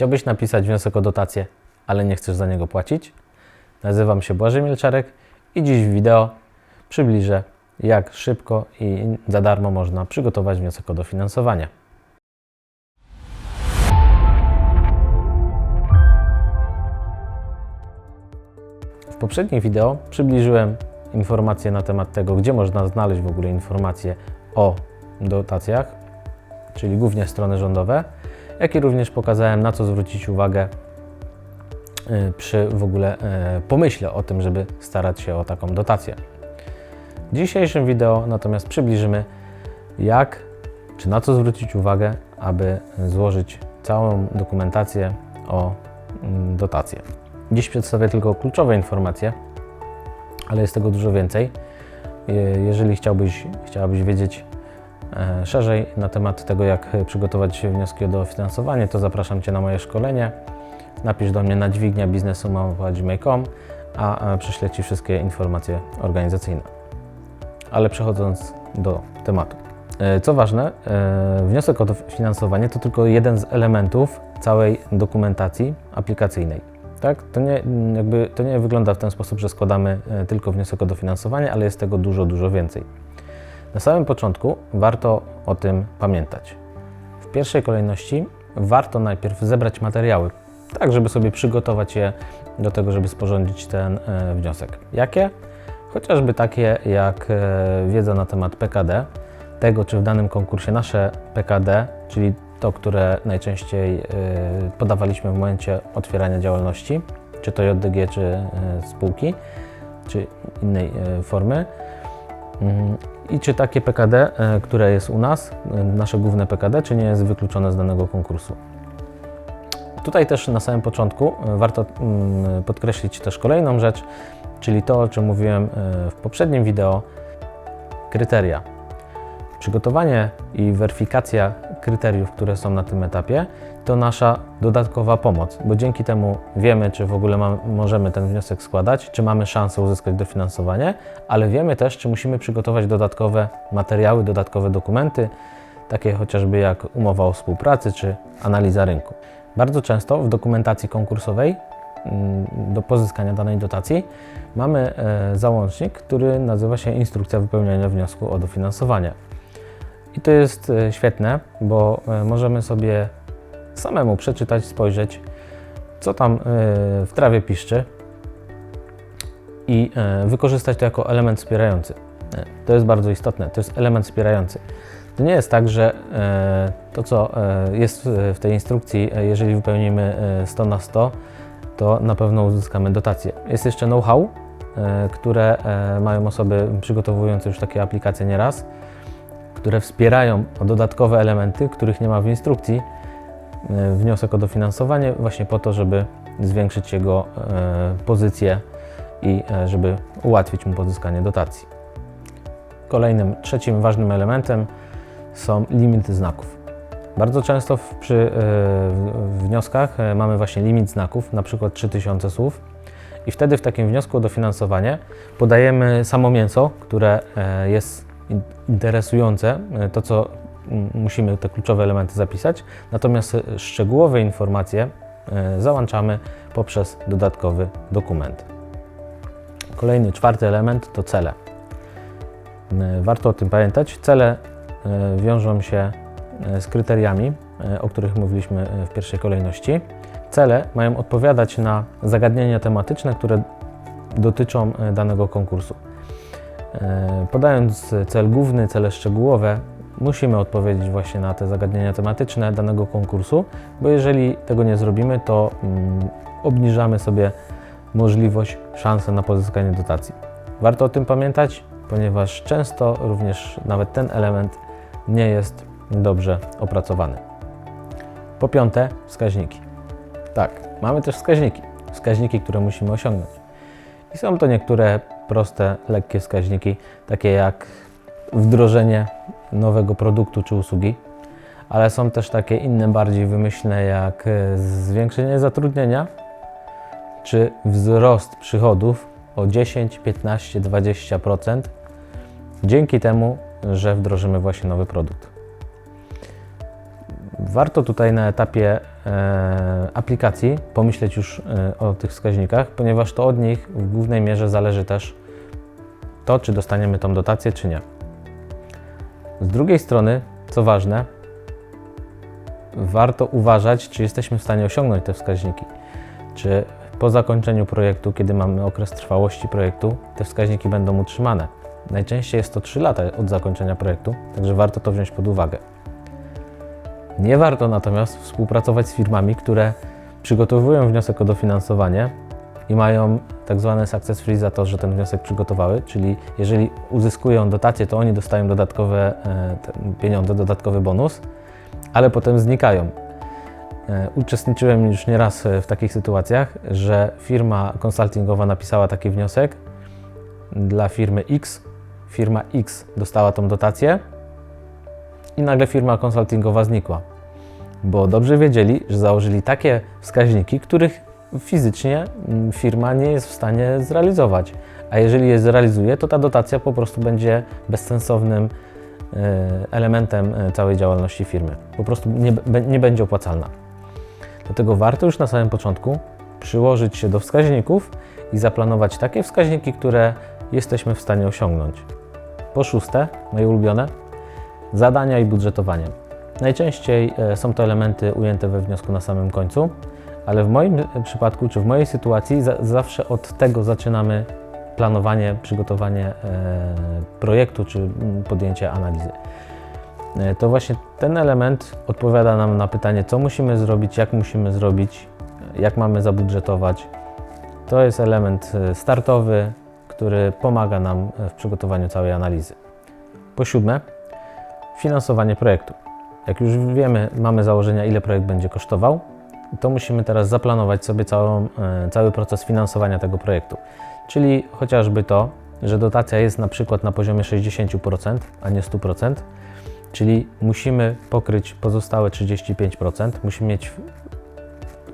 Chciałbyś napisać wniosek o dotację, ale nie chcesz za niego płacić? Nazywam się Błażej Milczarek i dziś w wideo przybliżę, jak szybko i za darmo można przygotować wniosek o dofinansowanie. W poprzednim wideo przybliżyłem informacje na temat tego, gdzie można znaleźć w ogóle informacje o dotacjach, czyli głównie strony rządowe, jak i również pokazałem, na co zwrócić uwagę y, przy w ogóle y, pomyśle o tym, żeby starać się o taką dotację. W dzisiejszym wideo natomiast przybliżymy, jak czy na co zwrócić uwagę, aby złożyć całą dokumentację o mm, dotację. Dziś przedstawię tylko kluczowe informacje, ale jest tego dużo więcej. Je- Jeżeli chciałbyś, chciałabyś wiedzieć szerzej na temat tego, jak przygotować wnioski o dofinansowanie, to zapraszam Cię na moje szkolenie. Napisz do mnie na dźwignia a e, prześlę Ci wszystkie informacje organizacyjne. Ale przechodząc do tematu. E, Co ważne, e, wniosek o dofinansowanie to tylko jeden z elementów całej dokumentacji aplikacyjnej. Tak? To, nie, jakby, to nie wygląda w ten sposób, że składamy e, tylko wniosek o dofinansowanie, ale jest tego dużo, dużo więcej. Na samym początku warto o tym pamiętać. W pierwszej kolejności warto najpierw zebrać materiały, tak żeby sobie przygotować je do tego, żeby sporządzić ten e, wniosek. Jakie? Chociażby takie jak e, wiedza na temat PKD, tego czy w danym konkursie nasze PKD, czyli to, które najczęściej e, podawaliśmy w momencie otwierania działalności, czy to JDG, czy spółki, czy innej formy. I czy takie PKD, e, które jest u nas, e, nasze główne PKD, czy nie jest wykluczone z danego konkursu. Tutaj też na samym początku e, warto mm, podkreślić też kolejną rzecz, czyli to, o czym mówiłem w poprzednim wideo, kryteria. Przygotowanie i weryfikacja kryteriów, które są na tym etapie, to nasza dodatkowa pomoc, bo dzięki temu wiemy, czy w ogóle ma, możemy ten wniosek składać, czy mamy szansę uzyskać dofinansowanie, ale wiemy też, czy musimy przygotować dodatkowe materiały, dodatkowe dokumenty, takie chociażby jak umowa o współpracy czy analiza rynku. Bardzo często w dokumentacji konkursowej mm, do pozyskania danej dotacji mamy e, załącznik, który nazywa się Instrukcja wypełniania wniosku o dofinansowanie. I to jest e, świetne, bo e, możemy sobie samemu przeczytać, spojrzeć, co tam e, w trawie piszczy i wykorzystać to jako element wspierający. To jest bardzo istotne, to jest element wspierający. To nie jest tak, że to, co jest w- tej instrukcji, jeżeli wypełnimy e, 100 na 100, to na pewno uzyskamy dotację. Jest jeszcze know-how, które mają osoby przygotowujące już takie aplikacje nieraz, które wspierają dodatkowe elementy, których nie ma w instrukcji, e, wniosek o dofinansowanie, właśnie po to, żeby zwiększyć jego e, pozycję i e, żeby ułatwić mu pozyskanie dotacji. Kolejnym, trzecim ważnym elementem są limity znaków. Bardzo często w, przy wnioskach mamy właśnie limit znaków, na przykład 3000 słów. I wtedy w takim wniosku o dofinansowanie podajemy samo mięso, które jest interesujące, e, to co musimy te kluczowe elementy zapisać, natomiast szczegółowe informacje e, załączamy poprzez dodatkowy dokument. Kolejny, czwarty element to cele. E, Warto o tym pamiętać. Cele wiążą się z kryteriami, o których mówiliśmy w pierwszej kolejności. Cele mają odpowiadać na zagadnienia tematyczne, które dotyczą danego konkursu. E, Podając cel główny, cele szczegółowe, musimy odpowiedzieć właśnie na te zagadnienia tematyczne danego konkursu, bo jeżeli tego nie zrobimy, to mm, obniżamy sobie możliwość, szansę na pozyskanie dotacji. Warto o tym pamiętać, ponieważ często również nawet ten element nie jest dobrze opracowany. Po piąte, wskaźniki. Tak, mamy też wskaźniki. Wskaźniki, które musimy osiągnąć. I są to niektóre proste, lekkie wskaźniki, takie jak wdrożenie nowego produktu czy usługi, ale są też takie inne, bardziej wymyślne, jak e, zwiększenie zatrudnienia czy wzrost przychodów o 10, 15, 20% dzięki temu, że wdrożymy właśnie nowy produkt. Warto tutaj na etapie aplikacji pomyśleć już e, o tych wskaźnikach, ponieważ to od nich w głównej mierze zależy też to, czy dostaniemy tą dotację, czy nie. Z drugiej strony, co ważne, warto uważać, czy jesteśmy w stanie osiągnąć te wskaźniki. Czy po zakończeniu projektu, kiedy mamy okres trwałości projektu, te wskaźniki będą utrzymane. Najczęściej jest to 3 lata od zakończenia projektu, także warto to wziąć pod uwagę. Nie warto natomiast współpracować z firmami, które przygotowują wniosek o dofinansowanie i mają tak zwane success free za to, że ten wniosek przygotowały, czyli jeżeli uzyskują dotację, to oni dostają dodatkowe e, pieniądze, dodatkowy bonus, ale potem znikają. E, Uczestniczyłem już nieraz w takich sytuacjach, że firma konsultingowa napisała taki wniosek dla firmy X. Firma X dostała tą dotację i nagle firma konsultingowa znikła, bo dobrze wiedzieli, że założyli takie wskaźniki, których fizycznie mm, firma nie jest w stanie zrealizować. A jeżeli je zrealizuje, to ta dotacja po prostu będzie bezsensownym e, elementem e, całej działalności firmy. Po prostu nie, nie będzie opłacalna. Dlatego warto już na samym początku przyłożyć się do wskaźników i zaplanować takie wskaźniki, które jesteśmy w stanie osiągnąć. Po szóste, moje ulubione, zadania i budżetowanie. Najczęściej e, są to elementy ujęte we wniosku na samym końcu, ale w moim przypadku, czy w mojej sytuacji, za, zawsze od tego zaczynamy planowanie, przygotowanie e, projektu, czy mm, podjęcie analizy. E, To właśnie ten element odpowiada nam na pytanie, co musimy zrobić, jak musimy zrobić, jak mamy zabudżetować. To jest element startowy, który pomaga nam w przygotowaniu całej analizy. Po siódme, finansowanie projektu. Jak już wiemy, mamy założenia, ile projekt będzie kosztował, to musimy teraz zaplanować sobie całą, e, cały proces finansowania tego projektu. Czyli chociażby to, że dotacja jest na przykład na poziomie 60%, a nie 100%, czyli musimy pokryć pozostałe 35%, musimy mieć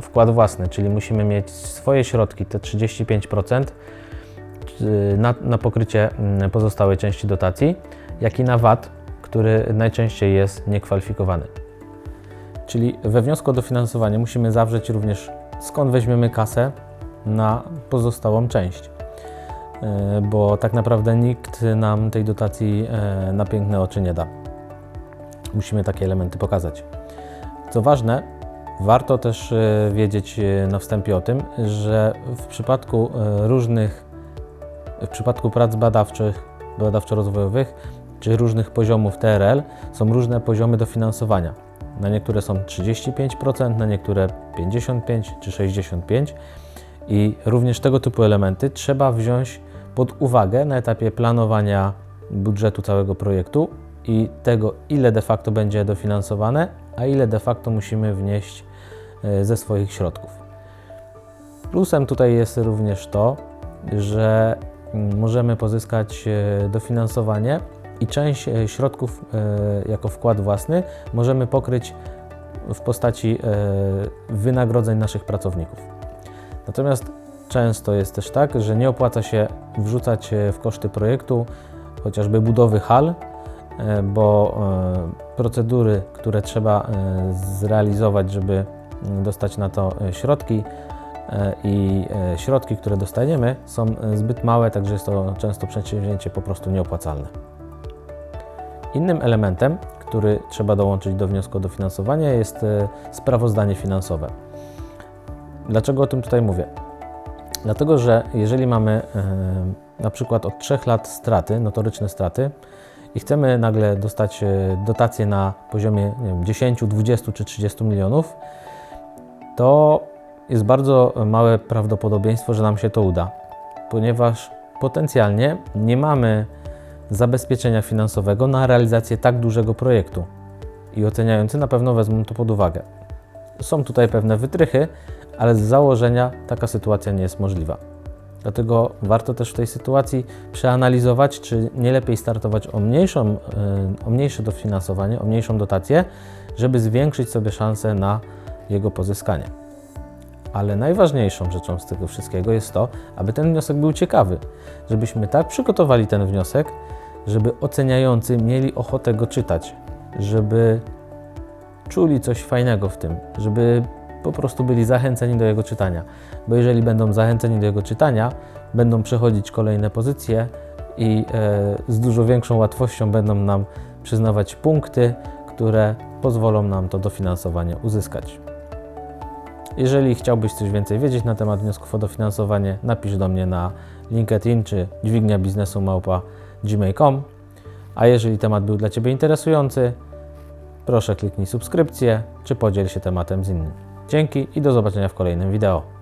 wkład własny, czyli musimy mieć swoje środki, te 35% y, na, na pokrycie mm, pozostałej części dotacji, jak i na VAT, który najczęściej jest niekwalifikowany. Czyli we wniosku o dofinansowanie musimy zawrzeć również skąd weźmiemy kasę na pozostałą część. E, Bo tak naprawdę nikt nam tej dotacji e, na piękne oczy nie da. Musimy takie elementy pokazać. Co ważne, warto też e, wiedzieć na wstępie o tym, że w przypadku różnych, w przypadku prac badawczych, badawczo-rozwojowych czy różnych poziomów TRL są różne poziomy dofinansowania. Na niektóre są 35%, na niektóre 55% czy 65%. I również tego typu elementy trzeba wziąć pod uwagę na etapie planowania budżetu całego projektu i tego, ile de facto będzie dofinansowane, a ile de facto musimy wnieść e, ze swoich środków. Plusem tutaj jest również to, że mm, możemy pozyskać e, dofinansowanie i część e, środków e, jako wkład własny możemy pokryć w postaci e, wynagrodzeń naszych pracowników. Natomiast często jest też tak, że nie opłaca się wrzucać w koszty projektu chociażby budowy hal, bo procedury, które trzeba zrealizować, żeby mm, dostać na to środki i środki, które dostaniemy, są zbyt małe, także jest to często przedsięwzięcie po prostu nieopłacalne. Innym elementem, który trzeba dołączyć do wniosku o dofinansowanie, jest e, sprawozdanie finansowe. Dlaczego o tym tutaj mówię? Dlatego, że jeżeli mamy e, na przykład od 3 lat straty, notoryczne straty i chcemy nagle dostać e, dotację na poziomie nie wiem, 10, 20 czy 30 milionów, to jest bardzo małe prawdopodobieństwo, że nam się to uda, ponieważ potencjalnie nie mamy zabezpieczenia finansowego na realizację tak dużego projektu i oceniający na pewno wezmą to pod uwagę. Są tutaj pewne wytrychy, ale z założenia taka sytuacja nie jest możliwa. Dlatego warto też w tej sytuacji przeanalizować, czy nie lepiej startować o, mniejszą, e, o mniejsze dofinansowanie, o mniejszą dotację, żeby zwiększyć sobie szanse na jego pozyskanie. Ale najważniejszą rzeczą z tego wszystkiego jest to, aby ten wniosek był ciekawy, żebyśmy tak przygotowali ten wniosek, żeby oceniający mieli ochotę go czytać, żeby czuli coś fajnego w tym, żeby po prostu byli zachęceni do jego czytania. Bo jeżeli będą zachęceni do jego czytania, będą przechodzić kolejne pozycje i e, z dużo większą łatwością będą nam przyznawać punkty, które pozwolą nam to dofinansowanie uzyskać. Jeżeli chciałbyś coś więcej wiedzieć na temat wniosków o dofinansowanie, napisz do mnie na LinkedIn czy dźwignia biznesu małpa gmail.com. A jeżeli temat był dla Ciebie interesujący, proszę kliknij subskrypcję czy podziel się tematem z innym. Dzięki i do zobaczenia w kolejnym wideo.